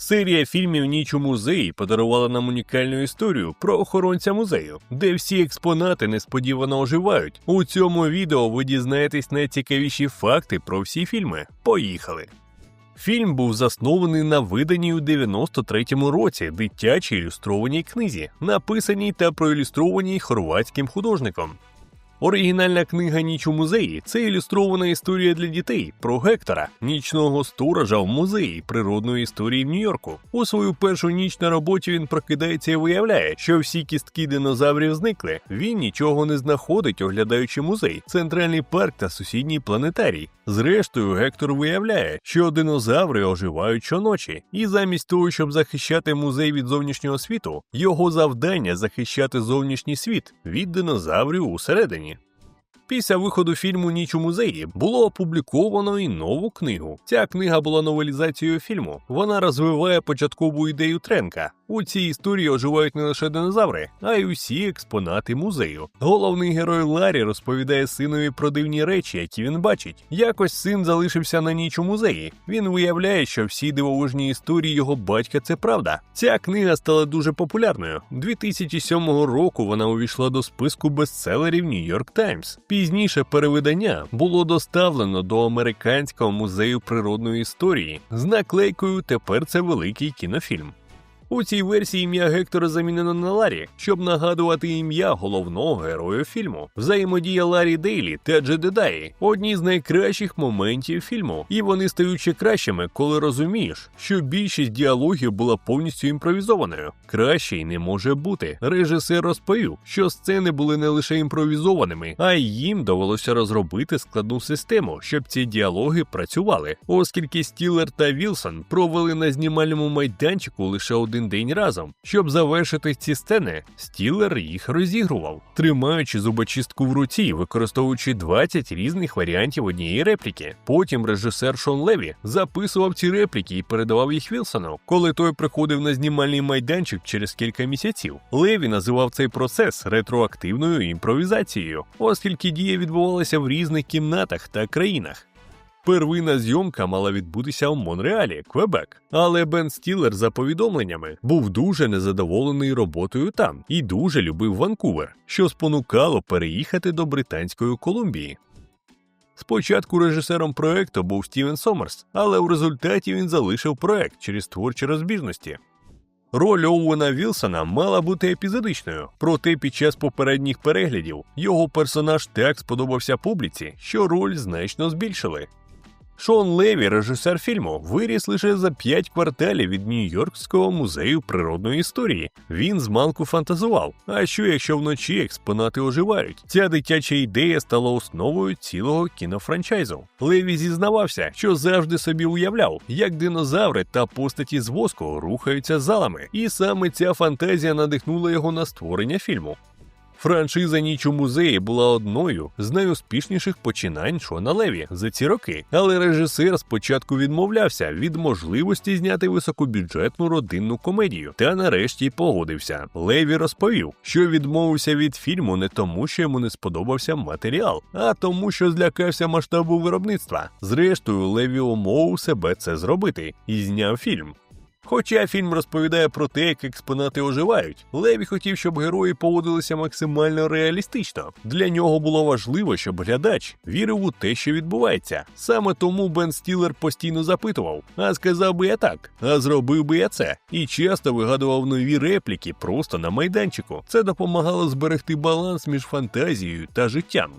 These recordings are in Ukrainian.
Серія фільмів Ніч у музеї подарувала нам унікальну історію про охоронця музею, де всі експонати несподівано оживають. У цьому відео ви дізнаєтесь найцікавіші факти про всі фільми. Поїхали! Фільм був заснований на виданій у 93-му році дитячій ілюстрованій книзі, написаній та проілюстрованій хорватським художником. Оригінальна книга Ніч у музеї це ілюстрована історія для дітей про Гектора, нічного сторожа в музеї природної історії в Нью-Йорку. У свою першу ніч на роботі він прокидається і виявляє, що всі кістки динозаврів зникли. Він нічого не знаходить, оглядаючи музей, центральний парк та сусідній планетарій. Зрештою, Гектор виявляє, що динозаври оживають щоночі, і замість того, щоб захищати музей від зовнішнього світу, його завдання захищати зовнішній світ від динозаврів усередині. Після виходу фільму Ніч у музеї було опубліковано і нову книгу. Ця книга була новелізацією фільму. Вона розвиває початкову ідею Тренка. У цій історії оживають не лише динозаври, а й усі експонати музею. Головний герой Ларі розповідає синові про дивні речі, які він бачить. Якось син залишився на ніч у музеї. Він виявляє, що всі дивовижні історії його батька це правда. Ця книга стала дуже популярною. 2007 року вона увійшла до списку бестселерів New York Times. Пізніше перевидання було доставлено до американського музею природної історії з наклейкою Тепер це великий кінофільм. У цій версії ім'я Гектора замінено на Ларі, щоб нагадувати ім'я головного героя фільму. Взаємодія Ларі Дейлі та Джедедаї одні з найкращих моментів фільму, і вони стають ще кращими, коли розумієш, що більшість діалогів була повністю імпровізованою. Краще й не може бути. Режисер розповів, що сцени були не лише імпровізованими, а й їм довелося розробити складну систему, щоб ці діалоги працювали, оскільки Стілер та Вілсон провели на знімальному майданчику лише один один день разом. Щоб завершити ці сцени, стілер їх розігрував, тримаючи зубочистку в руці, використовуючи 20 різних варіантів однієї репліки. Потім режисер Шон Леві записував ці репліки і передавав їх Вілсону, коли той приходив на знімальний майданчик через кілька місяців. Леві називав цей процес ретроактивною імпровізацією, оскільки дія відбувалася в різних кімнатах та країнах. Первинна зйомка мала відбутися в Монреалі, Квебек. Але Бен Стілер, за повідомленнями, був дуже незадоволений роботою там і дуже любив Ванкувер, що спонукало переїхати до Британської Колумбії. Спочатку режисером проекту був Стівен Сомерс, але у результаті він залишив проект через творчі розбіжності. Роль Оуена Вілсона мала бути епізодичною, проте під час попередніх переглядів його персонаж так сподобався публіці, що роль значно збільшили. Шон Леві, режисер фільму, виріс лише за п'ять кварталів від Нью-Йоркського музею природної історії. Він змалку фантазував. А що якщо вночі експонати оживають? Ця дитяча ідея стала основою цілого кінофранчайзу. Леві зізнавався, що завжди собі уявляв, як динозаври та постаті з воску рухаються залами, і саме ця фантазія надихнула його на створення фільму. Франшиза Ніч у музеї була одною з найуспішніших починань Шона Леві за ці роки, але режисер спочатку відмовлявся від можливості зняти високобюджетну родинну комедію, та нарешті погодився. Леві розповів, що відмовився від фільму не тому, що йому не сподобався матеріал, а тому, що злякався масштабу виробництва. Зрештою, Леві умовив себе це зробити і зняв фільм. Хоча фільм розповідає про те, як експонати оживають, Леві хотів, щоб герої поводилися максимально реалістично. Для нього було важливо, щоб глядач вірив у те, що відбувається. Саме тому Бен Стілер постійно запитував: а сказав би я так, а зробив би я це. І часто вигадував нові репліки просто на майданчику. Це допомагало зберегти баланс між фантазією та життям.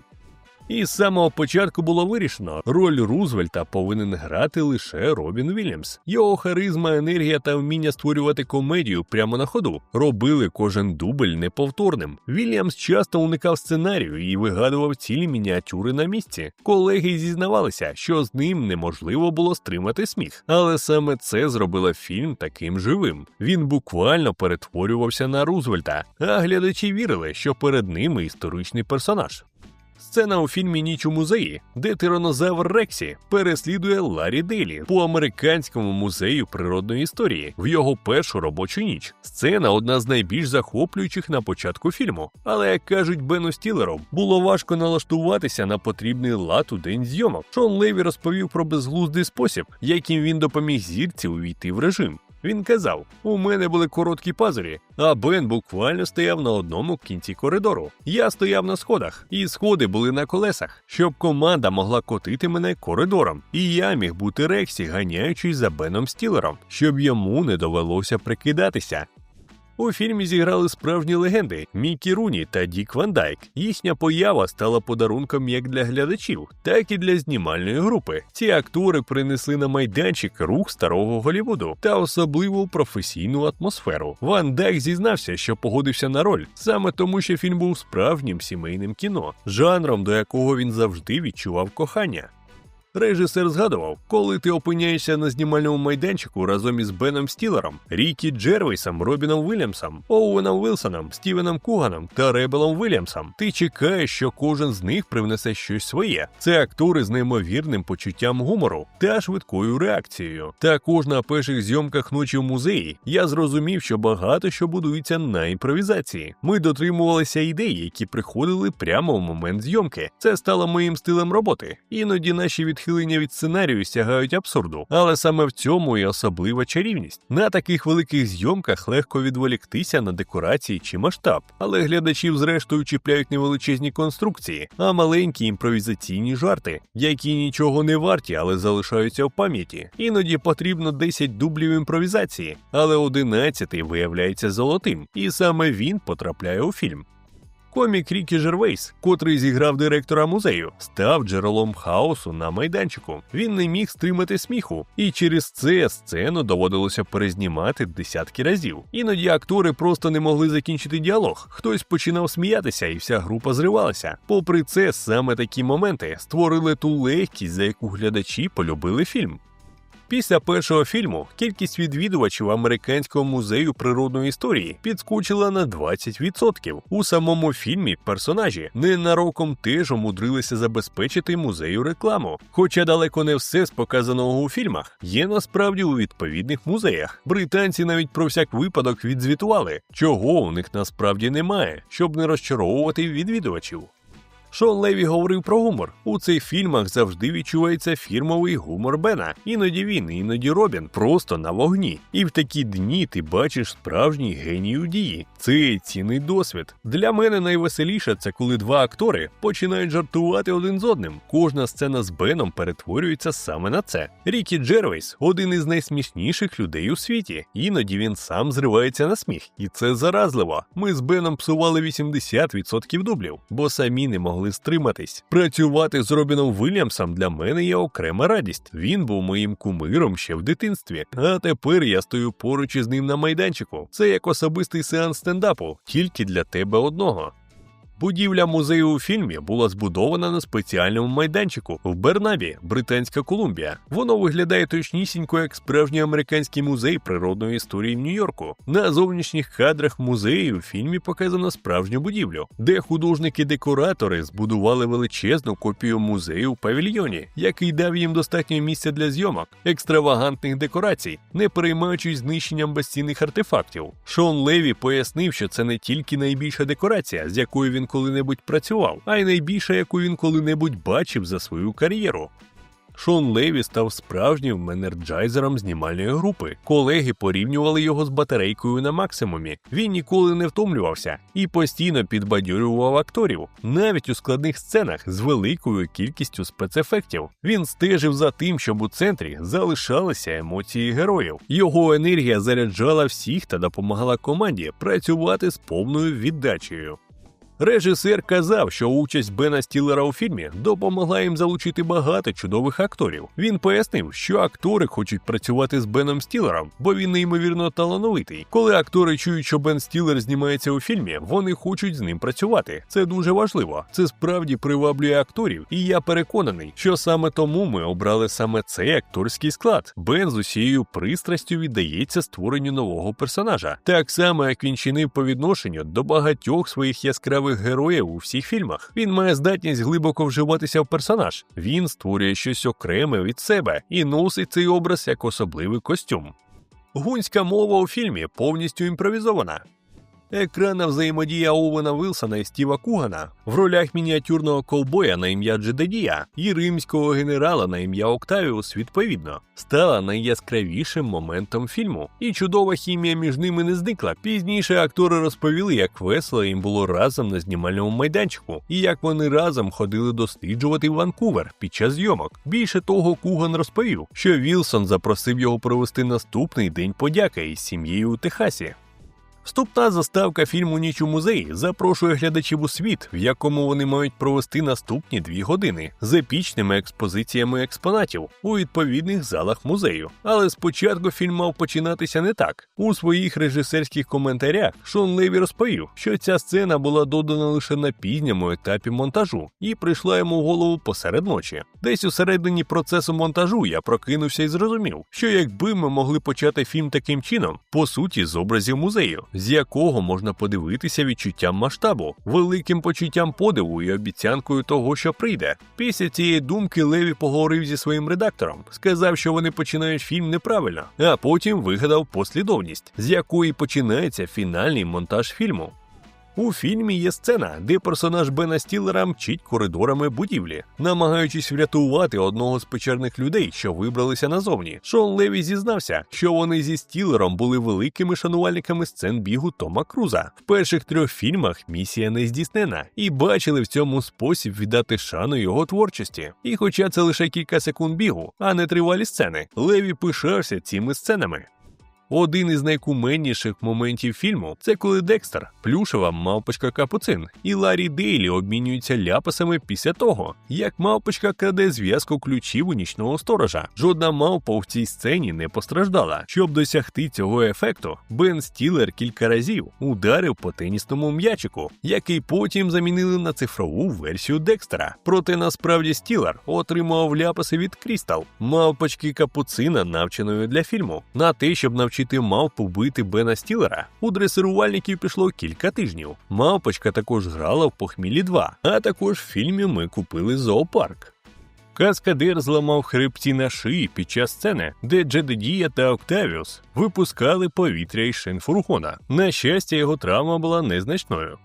І з самого початку було вирішено, роль Рузвельта повинен грати лише Робін Вільямс. Його харизма, енергія та вміння створювати комедію прямо на ходу робили кожен дубль неповторним. Вільямс часто уникав сценарію і вигадував цілі мініатюри на місці. Колеги зізнавалися, що з ним неможливо було стримати сміх, але саме це зробило фільм таким живим. Він буквально перетворювався на Рузвельта, а глядачі вірили, що перед ними історичний персонаж. Сцена у фільмі Ніч у музеї, де тиранозавр Рексі переслідує Ларі Дейлі по американському музею природної історії в його першу робочу ніч. Сцена одна з найбільш захоплюючих на початку фільму. Але як кажуть Бену Стілеру, було важко налаштуватися на потрібний лад у день зйомок. Шон Леві розповів про безглуздий спосіб, яким він допоміг зірці увійти в режим. Він казав: у мене були короткі пазурі, а Бен буквально стояв на одному кінці коридору. Я стояв на сходах, і сходи були на колесах, щоб команда могла котити мене коридором, і я міг бути Рексі, ганяючись за Беном Стілером, щоб йому не довелося прикидатися. У фільмі зіграли справжні легенди Мікі Руні та Дік Ван Дайк. Їхня поява стала подарунком як для глядачів, так і для знімальної групи. Ці актори принесли на майданчик рух старого Голівуду та особливу професійну атмосферу. Ван Дайк зізнався, що погодився на роль саме тому, що фільм був справжнім сімейним кіно, жанром, до якого він завжди відчував кохання. Режисер згадував, коли ти опиняєшся на знімальному майданчику разом із Беном Стілером, Рікі Джервейсом, Робіном Вільямсом, Оуеном Вілсоном, Стівеном Куганом та Ребелом Вільямсом, ти чекаєш, що кожен з них привнесе щось своє. Це актори з неймовірним почуттям гумору та швидкою реакцією. Також на перших зйомках ночі в музеї я зрозумів, що багато що будується на імпровізації. Ми дотримувалися ідей, які приходили прямо в момент зйомки. Це стало моїм стилем роботи. Іноді наші від відхилення від сценарію сягають абсурду, але саме в цьому і особлива чарівність. На таких великих зйомках легко відволіктися на декорації чи масштаб, але глядачів, зрештою, чіпляють не величезні конструкції, а маленькі імпровізаційні жарти, які нічого не варті, але залишаються в пам'яті. Іноді потрібно 10 дублів імпровізації, але 11 виявляється золотим, і саме він потрапляє у фільм. Комік Рікі Жервейс, котрий зіграв директора музею, став джерелом хаосу на майданчику. Він не міг стримати сміху, і через це сцену доводилося перезнімати десятки разів. Іноді актори просто не могли закінчити діалог. Хтось починав сміятися, і вся група зривалася. Попри це, саме такі моменти створили ту легкість, за яку глядачі полюбили фільм. Після першого фільму кількість відвідувачів американського музею природної історії підскочила на 20%. У самому фільмі персонажі ненароком теж умудрилися забезпечити музею рекламу. Хоча далеко не все з показаного у фільмах є насправді у відповідних музеях. Британці навіть про всяк випадок відзвітували, чого у них насправді немає, щоб не розчаровувати відвідувачів. Шон Леві говорив про гумор. У цих фільмах завжди відчувається фірмовий гумор Бена. Іноді він, іноді Робін, просто на вогні. І в такі дні ти бачиш справжній геній у дії. Це цінний досвід. Для мене найвеселіше це коли два актори починають жартувати один з одним. Кожна сцена з Беном перетворюється саме на це. Рікі Джервейс один із найсмішніших людей у світі. Іноді він сам зривається на сміх, і це заразливо. Ми з Беном псували 80% дублів, бо самі не могли могли стриматись. Працювати з Робіном Вільямсом для мене є окрема радість. Він був моїм кумиром ще в дитинстві. А тепер я стою поруч із ним на майданчику. Це як особистий сеанс стендапу, тільки для тебе одного. Будівля музею у фільмі була збудована на спеціальному майданчику в Бернабі, Британська Колумбія. Воно виглядає точнісінько як справжній американський музей природної історії в Нью-Йорку. На зовнішніх кадрах музею у фільмі показано справжню будівлю, де художники-декоратори збудували величезну копію музею в павільйоні, який дав їм достатньо місця для зйомок, екстравагантних декорацій, не переймаючись знищенням безцінних артефактів. Шон Леві пояснив, що це не тільки найбільша декорація, з якою він коли-небудь працював, а й найбільша, яку він коли-небудь бачив за свою кар'єру. Шон Леві став справжнім енерджайзером знімальної групи. Колеги порівнювали його з батарейкою на максимумі. Він ніколи не втомлювався і постійно підбадьорював акторів, навіть у складних сценах з великою кількістю спецефектів. Він стежив за тим, щоб у центрі залишалися емоції героїв. Його енергія заряджала всіх та допомагала команді працювати з повною віддачею. Режисер казав, що участь Бена Стілера у фільмі допомогла їм залучити багато чудових акторів. Він пояснив, що актори хочуть працювати з Беном Стілером, бо він неймовірно талановитий. Коли актори чують, що Бен Стілер знімається у фільмі, вони хочуть з ним працювати. Це дуже важливо. Це справді приваблює акторів, і я переконаний, що саме тому ми обрали саме цей акторський склад. Бен з усією пристрастю віддається створенню нового персонажа, так само як він чинив по відношенню до багатьох своїх яскравих ключових героїв у всіх фільмах. Він має здатність глибоко вживатися в персонаж. Він створює щось окреме від себе і носить цей образ як особливий костюм. Гунська мова у фільмі повністю імпровізована. Екранна взаємодія Оуена Вилсона і Стіва Кугана в ролях мініатюрного колбоя на ім'я Джедедія і римського генерала на ім'я Октавіус, відповідно, стала найяскравішим моментом фільму, і чудова хімія між ними не зникла. Пізніше актори розповіли, як весело їм було разом на знімальному майданчику, і як вони разом ходили досліджувати Ванкувер під час зйомок. Більше того, Куган розповів, що Вілсон запросив його провести наступний день подяки із сім'єю у Техасі. Вступна заставка фільму Ніч у музеї запрошує глядачів у світ, в якому вони мають провести наступні дві години з епічними експозиціями експонатів у відповідних залах музею. Але спочатку фільм мав починатися не так. У своїх режисерських коментарях Шон Леві розповів, що ця сцена була додана лише на пізньому етапі монтажу і прийшла йому в голову посеред ночі. Десь у середині процесу монтажу я прокинувся і зрозумів, що якби ми могли почати фільм таким чином, по суті, з образів музею з якого можна подивитися відчуттям масштабу, великим почуттям подиву і обіцянкою того, що прийде. Після цієї думки Леві поговорив зі своїм редактором, сказав, що вони починають фільм неправильно, а потім вигадав послідовність, з якої починається фінальний монтаж фільму. У фільмі є сцена, де персонаж Бена Стілера мчить коридорами будівлі, намагаючись врятувати одного з печерних людей, що вибралися назовні. Шон Леві зізнався, що вони зі Стілером були великими шанувальниками сцен бігу Тома Круза. В перших трьох фільмах місія не здійснена, і бачили в цьому спосіб віддати шану його творчості. І хоча це лише кілька секунд бігу, а не тривалі сцени, Леві пишався цими сценами. Один із найкуменніших моментів фільму це коли Декстер, плюшева мавпочка Капуцин і Ларі Дейлі обмінюються ляпасами після того, як мавпочка краде зв'язку ключів у нічного сторожа. Жодна мавпа в цій сцені не постраждала. Щоб досягти цього ефекту, Бен Стілер кілька разів ударив по тенісному м'ячику, який потім замінили на цифрову версію Декстера. Проте насправді Стілер отримав ляпаси від Крістал, мавпочки Капуцина, навченої для фільму, на те, щоб навчити навчити мавпу бити Бена Стілера, у дресирувальників пішло кілька тижнів. Мавпочка також грала в похмілі 2, а також в фільмі ми купили зоопарк. Каскадир зламав хребці на шиї під час сцени, де Джедедія та Октавіус випускали повітря із шин фургона. На щастя, його травма була незначною.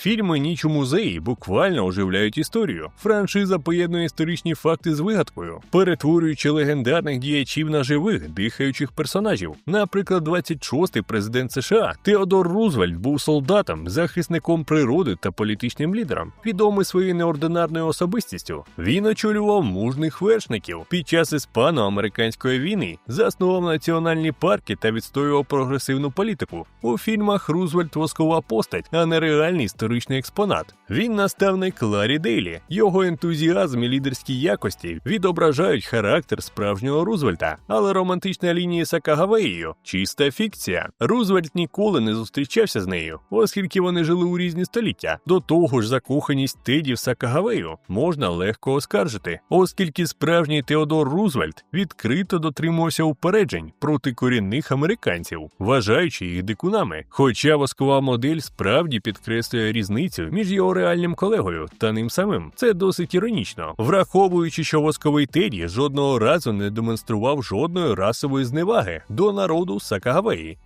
Фільми Ніч у музеї буквально оживляють історію. Франшиза поєднує історичні факти з вигадкою, перетворюючи легендарних діячів на живих, дихаючих персонажів. Наприклад, 26-й президент США Теодор Рузвельт був солдатом, захисником природи та політичним лідером, відомий своєю неординарною особистістю. Він очолював мужних вершників під час іспано-американської війни, заснував національні парки та відстоював прогресивну політику. У фільмах Рузвельт воскова постать, а не реальний історичний історичний експонат. Він наставник Ларі Дейлі. Його ентузіазм і лідерські якості відображають характер справжнього Рузвельта, але романтична лінія Сакагавеєю чиста фікція. Рузвельт ніколи не зустрічався з нею, оскільки вони жили у різні століття. До того ж, закоханість Теді в Сакагавею можна легко оскаржити, оскільки справжній Теодор Рузвельт відкрито дотримувався упереджень проти корінних американців, вважаючи їх дикунами. Хоча воскова модель справді підкреслює різницю між його реальним колегою та ним самим. Це досить іронічно, враховуючи, що восковий Теді жодного разу не демонстрував жодної расової зневаги до народу Сакагавеї.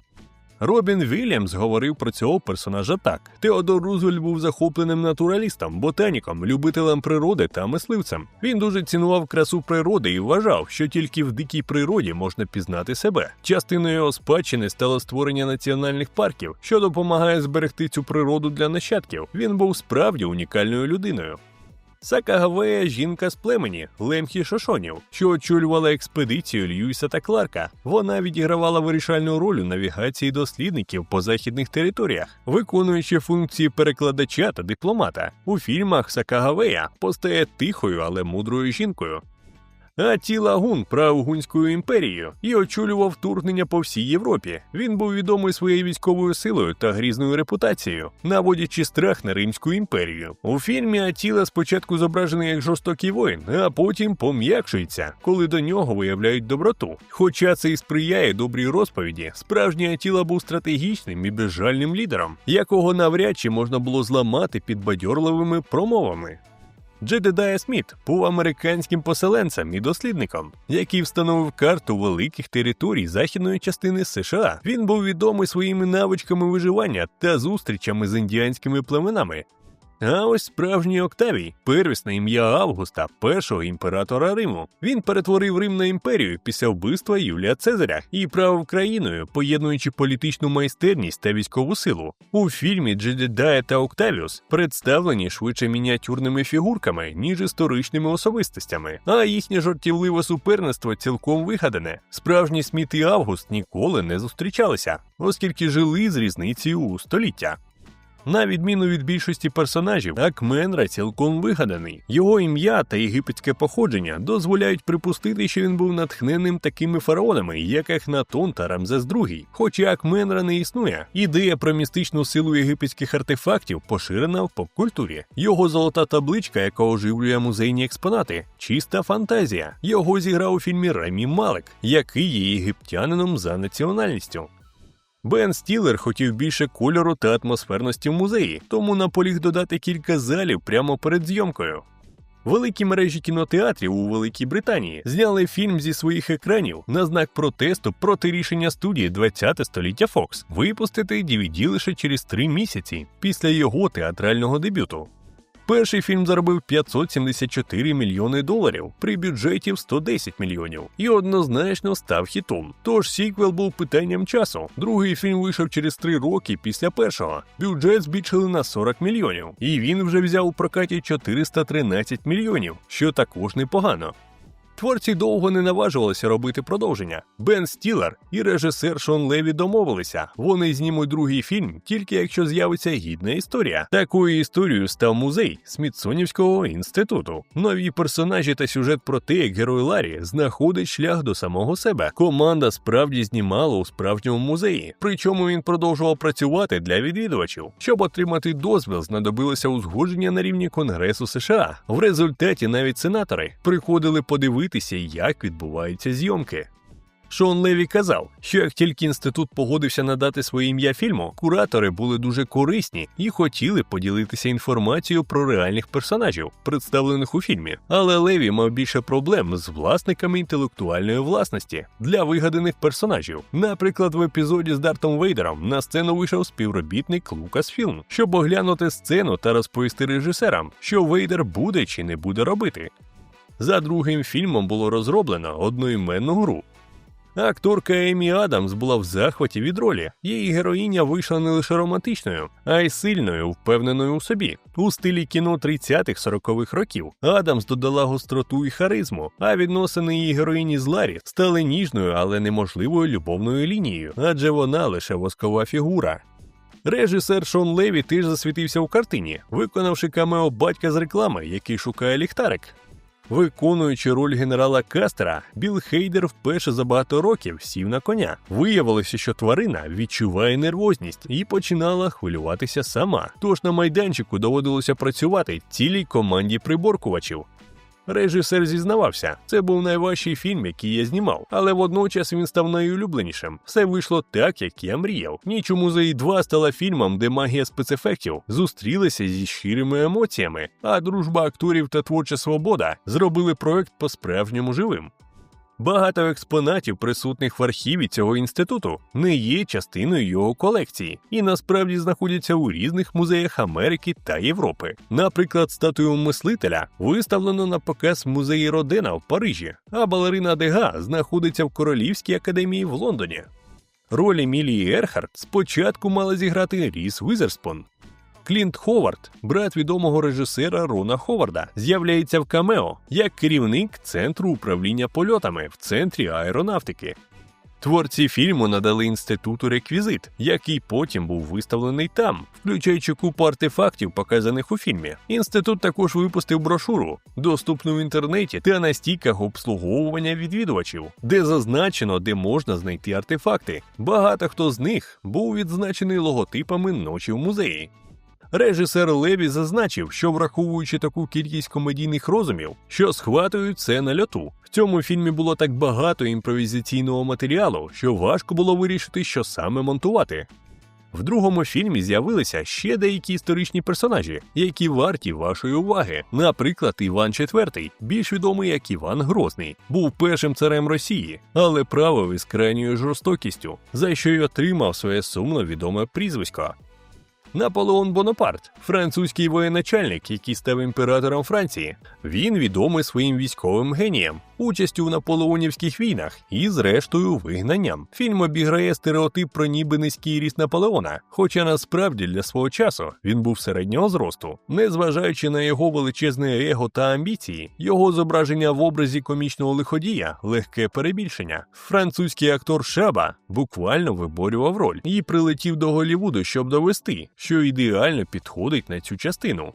Робін Вільямс говорив про цього персонажа так: Теодор Рузвельт був захопленим натуралістом, ботаніком, любителем природи та мисливцем. Він дуже цінував красу природи і вважав, що тільки в дикій природі можна пізнати себе. Частиною його спадщини стало створення національних парків, що допомагає зберегти цю природу для нащадків. Він був справді унікальною людиною. Сакагавея жінка з племені Лемхі Шошонів, що очолювала експедицію Льюіса та Кларка. Вона відігравала вирішальну роль у навігації дослідників по західних територіях, виконуючи функції перекладача та дипломата. У фільмах Сакагавея постає тихою, але мудрою жінкою, Атіла Гун правив Гунською імперією і очолював вторгнення по всій Європі. Він був відомий своєю військовою силою та грізною репутацією, наводячи страх на Римську імперію. У фільмі Атіла спочатку зображений як жорстокий воїн, а потім пом'якшується, коли до нього виявляють доброту. Хоча це і сприяє добрій розповіді, справжній Атіла був стратегічним і безжальним лідером, якого навряд чи можна було зламати підбадьорливими промовами. Джедедая Сміт був американським поселенцем і дослідником, який встановив карту великих територій західної частини США. Він був відомий своїми навичками виживання та зустрічами з індіанськими племенами, а ось справжній Октавій, первісне ім'я Августа, першого імператора Риму. Він перетворив Рим на імперію після вбивства Юлія Цезаря і правив країною, поєднуючи політичну майстерність та військову силу. У фільмі Джедедая та Октавіус представлені швидше мініатюрними фігурками, ніж історичними особистостями, а їхнє жартівливе суперництво цілком вигадане. Справжні Сміт і Август ніколи не зустрічалися, оскільки жили з різницею у століття. На відміну від більшості персонажів, Акменра цілком вигаданий. Його ім'я та єгипетське походження дозволяють припустити, що він був натхненним такими фараонами, як Ехнатон та Рамзес II. Хоч і Акменра не існує. Ідея про містичну силу єгипетських артефактів поширена в поп-культурі. Його золота табличка, яка оживлює музейні експонати, чиста фантазія. Його зіграв у фільмі Рамі Малек, який є єгиптянином за національністю. Бен Стілер хотів більше кольору та атмосферності в музеї, тому наполіг додати кілька залів прямо перед зйомкою. Великі мережі кінотеатрів у Великій Британії зняли фільм зі своїх екранів на знак протесту проти рішення студії 20 століття Fox випустити DVD лише через три місяці після його театрального дебюту. Перший фільм заробив 574 мільйони доларів при бюджеті в 110 мільйонів і однозначно став хітом. Тож сіквел був питанням часу. Другий фільм вийшов через три роки після першого. Бюджет збільшили на 40 мільйонів, і він вже взяв у прокаті 413 мільйонів, що також непогано. Творці довго не наважувалися робити продовження. Бен Стілер і режисер Шон Леві домовилися. Вони знімуть другий фільм, тільки якщо з'явиться гідна історія. Такою історією став музей Смітсонівського інституту. Нові персонажі та сюжет про те, як герой Ларі знаходить шлях до самого себе. Команда справді знімала у справжньому музеї. Причому він продовжував працювати для відвідувачів. Щоб отримати дозвіл, знадобилося узгодження на рівні Конгресу США. В результаті навіть сенатори приходили подивитися подивитися, як відбуваються зйомки. Шон Леві казав, що як тільки інститут погодився надати своє ім'я фільму, куратори були дуже корисні і хотіли поділитися інформацією про реальних персонажів, представлених у фільмі. Але Леві мав більше проблем з власниками інтелектуальної власності для вигаданих персонажів. Наприклад, в епізоді з Дартом Вейдером на сцену вийшов співробітник Лукасфілм, щоб оглянути сцену та розповісти режисерам, що Вейдер буде чи не буде робити. За другим фільмом було розроблено одноіменну гру. Акторка Емі Адамс була в захваті від ролі. Її героїня вийшла не лише романтичною, а й сильною, впевненою у собі. У стилі кіно 30-х-40-х років Адамс додала гостроту і харизму, а відносини її героїні з Ларі стали ніжною, але неможливою любовною лінією, адже вона лише воскова фігура. Режисер Шон Леві теж засвітився у картині, виконавши камео батька з реклами, який шукає ліхтарик. Виконуючи роль генерала Кастера, Біл Хейдер вперше за багато років сів на коня. Виявилося, що тварина відчуває нервозність і починала хвилюватися сама. Тож на майданчику доводилося працювати цілій команді приборкувачів. Режисер зізнавався, це був найважчий фільм, який я знімав, але водночас він став найулюбленішим. Все вийшло так, як я мріяв. Ніч у музеї 2 стала фільмом, де магія спецефектів зустрілася зі щирими емоціями, а дружба акторів та творча свобода зробили проект по справжньому живим. Багато експонатів, присутних в архіві цього інституту, не є частиною його колекції і насправді знаходяться у різних музеях Америки та Європи. Наприклад, статую мислителя виставлено на показ в музеї Родена в Парижі, а балерина Дега знаходиться в Королівській академії в Лондоні. Роль Емілії Ерхард спочатку мала зіграти Ріс Візерспон, Клінт Ховард, брат відомого режисера Рона Ховарда, з'являється в камео як керівник центру управління польотами в центрі аеронавтики. Творці фільму надали інституту реквізит, який потім був виставлений там, включаючи купу артефактів, показаних у фільмі. Інститут також випустив брошуру, доступну в інтернеті та на стійках обслуговування відвідувачів, де зазначено, де можна знайти артефакти. Багато хто з них був відзначений логотипами ночі в музеї. Режисер Леві зазначив, що враховуючи таку кількість комедійних розумів, що схватують це на льоту. В цьому фільмі було так багато імпровізаційного матеріалу, що важко було вирішити, що саме монтувати. В другому фільмі з'явилися ще деякі історичні персонажі, які варті вашої уваги. Наприклад, Іван IV, більш відомий як Іван Грозний, був першим царем Росії, але правив із крайньою жорстокістю, за що й отримав своє сумно відоме прізвисько. Наполеон Бонапарт, французький воєначальник, який став імператором Франції. Він відомий своїм військовим генієм, участю в наполеонівських війнах і, зрештою, вигнанням. Фільм обіграє стереотип про ніби низький ріст Наполеона, хоча насправді для свого часу він був середнього зросту, незважаючи на його величезне его та амбіції, його зображення в образі комічного лиходія легке перебільшення. Французький актор Шаба буквально виборював роль і прилетів до Голівуду, щоб довести, що ідеально підходить на цю частину.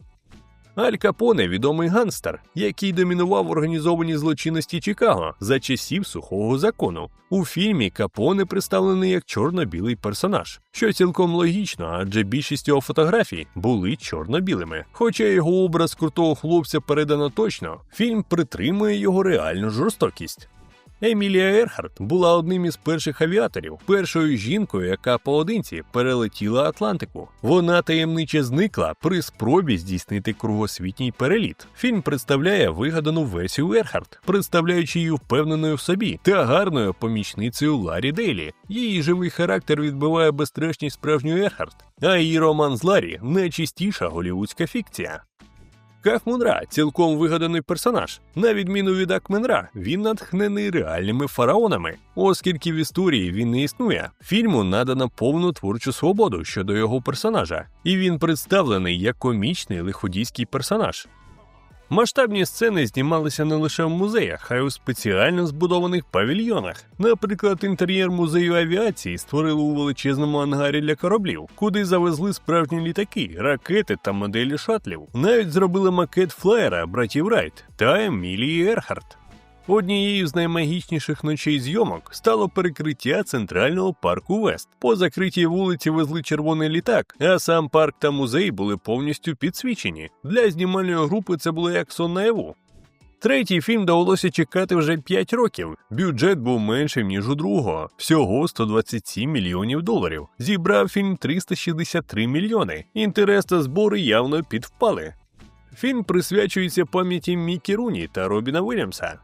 Аль Капоне відомий ганстер, який домінував в організованій злочинності Чикаго за часів сухого закону. У фільмі Капоне представлений як чорно-білий персонаж, що цілком логічно, адже більшість його фотографій були чорно-білими. Хоча його образ крутого хлопця передано точно, фільм притримує його реальну жорстокість. Емілія Ерхард була одним із перших авіаторів, першою жінкою, яка поодинці перелетіла Атлантику. Вона таємниче зникла при спробі здійснити кругосвітній переліт. Фільм представляє вигадану версію Ерхард, представляючи її впевненою в собі та гарною помічницею Ларі Дейлі. Її живий характер відбиває безстрашність справжньої Ерхард, а її роман з Ларі найчистіша голівудська фікція. Кахмунра цілком вигаданий персонаж. На відміну від Акменра, він натхнений реальними фараонами, оскільки в історії він не існує. Фільму надано повну творчу свободу щодо його персонажа, і він представлений як комічний лиходійський персонаж. Масштабні сцени знімалися не лише в музеях, а й у спеціально збудованих павільйонах. Наприклад, інтер'єр музею авіації створили у величезному ангарі для кораблів, куди завезли справжні літаки, ракети та моделі шатлів. Навіть зробили макет флеєра братів Райт та Емілії Ерхарт. Однією з наймагічніших ночей зйомок стало перекриття центрального парку Вест. По закритій вулиці везли червоний літак, а сам парк та музей були повністю підсвічені. Для знімальної групи це було як сон наяву. Третій фільм довелося чекати вже 5 років. Бюджет був меншим ніж у другого, всього 127 мільйонів доларів. Зібрав фільм 363 мільйони. Інтерес та збори явно підвпали. Фільм присвячується пам'яті Мікі Руні та Робіна Вільямса.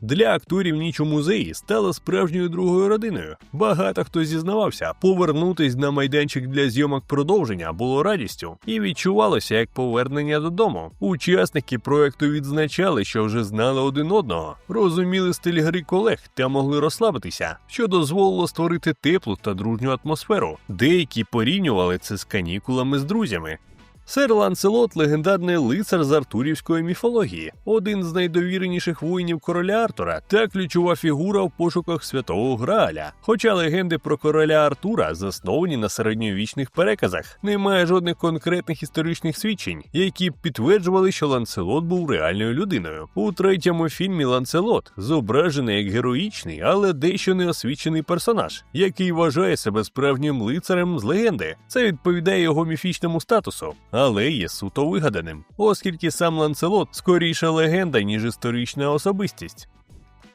Для акторів ніч у музеї стала справжньою другою родиною. Багато хто зізнавався, повернутись на майданчик для зйомок продовження було радістю і відчувалося як повернення додому. Учасники проекту відзначали, що вже знали один одного, розуміли стиль гри колег та могли розслабитися, що дозволило створити теплу та дружню атмосферу. Деякі порівнювали це з канікулами з друзями. Сер Ланселот легендарний лицар з артурівської міфології, один з найдовіреніших воїнів короля Артура та ключова фігура в пошуках святого Грааля. Хоча легенди про короля Артура засновані на середньовічних переказах, немає жодних конкретних історичних свідчень, які б підтверджували, що Ланселот був реальною людиною. У третьому фільмі Ланселот зображений як героїчний, але дещо неосвічений персонаж, який вважає себе справжнім лицарем з легенди. Це відповідає його міфічному статусу але є суто вигаданим, оскільки сам Ланселот скоріше легенда, ніж історична особистість.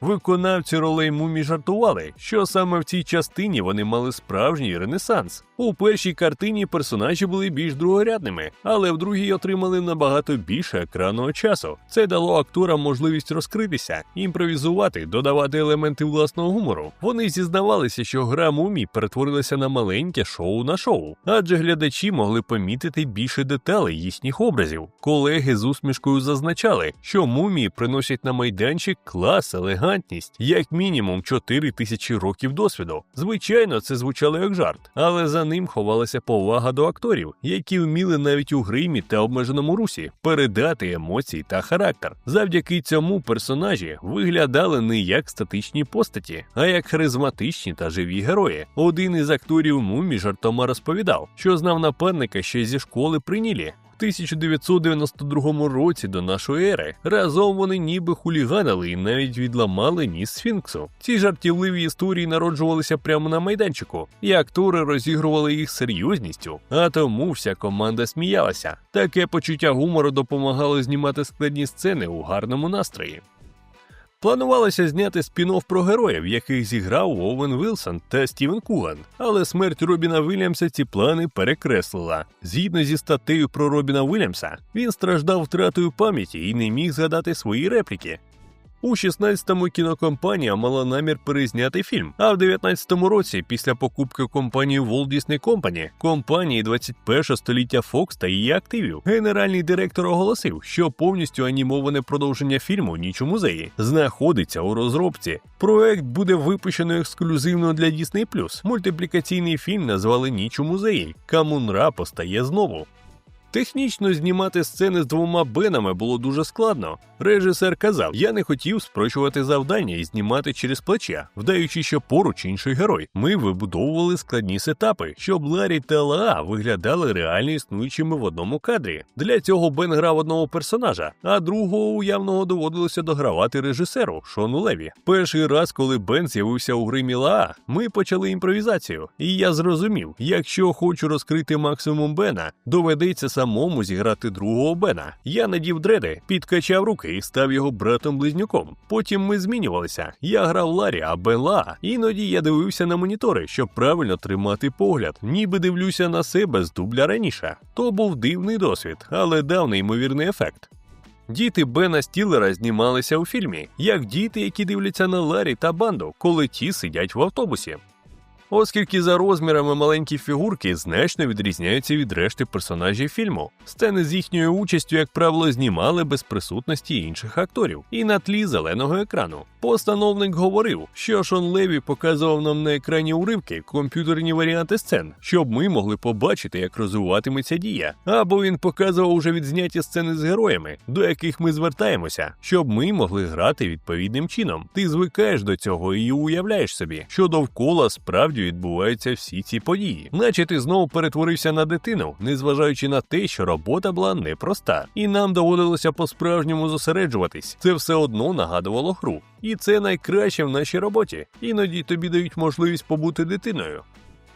Виконавці ролей мумі жартували, що саме в цій частині вони мали справжній ренесанс. У першій картині персонажі були більш другорядними, але в другій отримали набагато більше екранного часу. Це дало акторам можливість розкритися, імпровізувати, додавати елементи власного гумору. Вони зізнавалися, що гра мумій перетворилася на маленьке шоу на шоу, адже глядачі могли помітити більше деталей їхніх образів. Колеги з усмішкою зазначали, що мумії приносять на майданчик клас, елегантність, як мінімум 4 тисячі років досвіду. Звичайно, це звучало як жарт, але за ним ховалася повага до акторів, які вміли навіть у гримі та обмеженому русі передати емоції та характер. Завдяки цьому персонажі виглядали не як статичні постаті, а як харизматичні та живі герої. Один із акторів мумі жартома розповідав, що знав напарника ще зі школи при Нілі. 1992 році до нашої ери. Разом вони ніби хуліганили і навіть відламали ніс Сфінксу. Ці жартівливі історії народжувалися прямо на майданчику, і актори розігрували їх серйозністю, а тому вся команда сміялася. Таке почуття гумору допомагало знімати складні сцени у гарному настрої. Планувалося зняти спін-офф про героїв, яких зіграв Оуен Вілсон та Стівен Куган, але смерть Робіна Вільямса ці плани перекреслила. Згідно зі статтею про Робіна Вільямса, він страждав втратою пам'яті і не міг згадати свої репліки. У 16-му кінокомпанія мала намір перезняти фільм. А в 19-му році, після покупки компанії Walt Disney Company, компанії 21 століття Fox та її активів, генеральний директор оголосив, що повністю анімоване продовження фільму Ніч у музеї знаходиться у розробці. Проект буде випущено ексклюзивно для Disney+. Мультиплікаційний фільм назвали Ніч у музеї. Камунра постає знову. Технічно знімати сцени з двома бенами було дуже складно. Режисер казав: я не хотів спрощувати завдання і знімати через плече, вдаючи, що поруч інший герой. Ми вибудовували складні сетапи, щоб Ларі та Лаа виглядали реально існуючими в одному кадрі. Для цього Бен грав одного персонажа, а другого уявного доводилося догравати режисеру Шону Леві. Перший раз, коли Бен з'явився у гримі Лаа, ми почали імпровізацію, і я зрозумів, якщо хочу розкрити максимум Бена, доведеться самому зіграти другого Бена. Я надів дреди, підкачав руки і став його братом-близнюком. Потім ми змінювалися. Я грав Ларі, а Бен Ла. Іноді я дивився на монітори, щоб правильно тримати погляд, ніби дивлюся на себе з дубля раніше. То був дивний досвід, але дав неймовірний ефект. Діти Бена Стілера знімалися у фільмі, як діти, які дивляться на Ларі та банду, коли ті сидять в автобусі оскільки за розмірами маленькі фігурки значно відрізняються від решти персонажів фільму. Сцени з їхньою участю, як правило, знімали без присутності інших акторів і на тлі зеленого екрану. Постановник говорив, що Шон Леві показував нам на екрані уривки комп'ютерні варіанти сцен, щоб ми могли побачити, як розвиватиметься дія. Або він показував уже відзняті сцени з героями, до яких ми звертаємося, щоб ми могли грати відповідним чином. Ти звикаєш до цього і уявляєш собі, що довкола справді відбуваються всі ці події, наче ти знову перетворився на дитину, незважаючи на те, що робота була непроста, і нам доводилося по-справжньому зосереджуватись. Це все одно нагадувало гру. І це найкраще в нашій роботі. Іноді тобі дають можливість побути дитиною.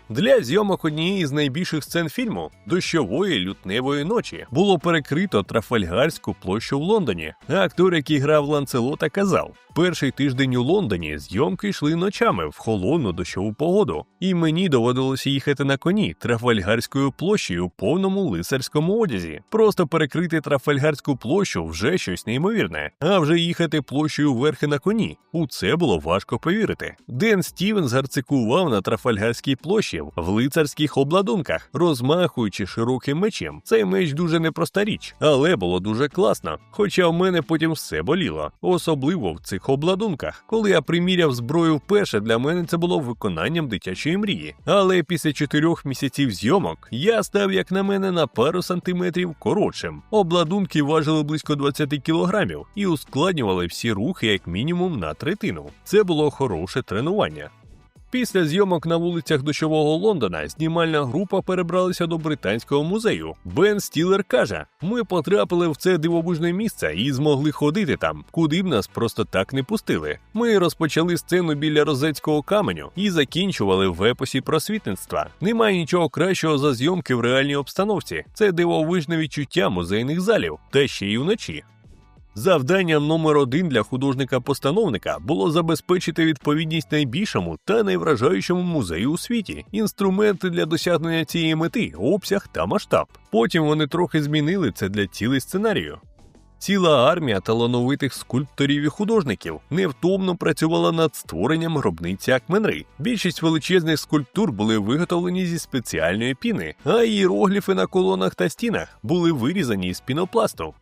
Для зйомок однієї з найбільших сцен фільму дощової лютневої ночі було перекрито Трафальгарську площу в Лондоні. А Актор, який грав Ланцелота, казав: Перший тиждень у Лондоні зйомки йшли ночами в холодну дощову погоду, і мені доводилося їхати на коні Трафальгарською площею у повному лицарському одязі. Просто перекрити Трафальгарську площу вже щось неймовірне, а вже їхати площею верхи на коні. У це було важко повірити. Ден Стівенс гарцикував на Трафальгарській площі в лицарських обладунках, розмахуючи широким мечем. Цей меч дуже непроста річ, але було дуже класно. Хоча в мене потім все боліло, особливо в цих обладунках. Коли я приміряв зброю вперше, для мене це було виконанням дитячої мрії. Але після чотирьох місяців зйомок я став, як на мене, на пару сантиметрів коротшим. Обладунки важили близько 20 кілограмів і ускладнювали всі рухи як мінімум на третину. Це було хороше тренування. Після зйомок на вулицях дощового Лондона знімальна група перебралася до британського музею. Бен Стілер каже: ми потрапили в це дивовижне місце і змогли ходити там, куди б нас просто так не пустили. Ми розпочали сцену біля розецького каменю і закінчували в епосі просвітництва. Немає нічого кращого за зйомки в реальній обстановці. Це дивовижне відчуття музейних залів, та ще й уночі. Завданням номер один для художника-постановника було забезпечити відповідність найбільшому та найвражаючому музею у світі, інструменти для досягнення цієї мети, обсяг та масштаб. Потім вони трохи змінили це для цілей сценарію. Ціла армія талановитих скульпторів і художників невтомно працювала над створенням гробниці Акменри. Більшість величезних скульптур були виготовлені зі спеціальної піни, а іерогліфи на колонах та стінах були вирізані із пінопласту.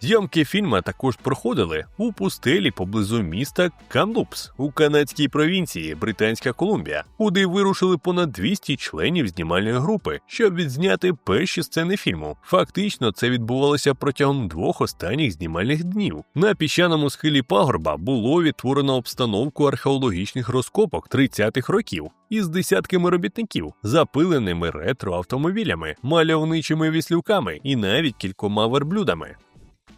Зйомки фільму також проходили у пустелі поблизу міста Камлупс у канадській провінції Британська Колумбія, куди вирушили понад 200 членів знімальної групи, щоб відзняти перші сцени фільму. Фактично, це відбувалося протягом двох останніх знімальних днів. На піщаному схилі пагорба було відтворено обстановку археологічних розкопок 30-х років. Із десятками робітників, запиленими ретро автомобілями, мальовничими віслюками і навіть кількома верблюдами.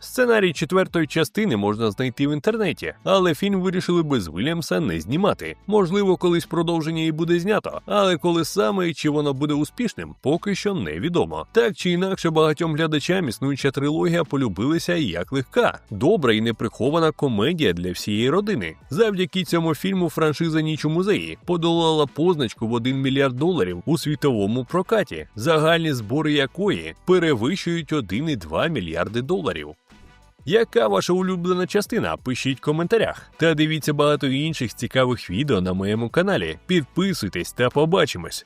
Сценарій четвертої частини можна знайти в інтернеті, але фільм вирішили без Вільямса не знімати. Можливо, колись продовження і буде знято, але коли саме і чи воно буде успішним, поки що невідомо. Так чи інакше, багатьом глядачам існуюча трилогія полюбилася як легка, добра і неприхована комедія для всієї родини. Завдяки цьому фільму франшиза Ніч у музеї подолала позначку в 1 мільярд доларів у світовому прокаті, загальні збори якої перевищують 1,2 мільярди доларів. Яка ваша улюблена частина? Пишіть в коментарях. Та дивіться багато інших цікавих відео на моєму каналі. Підписуйтесь та побачимось!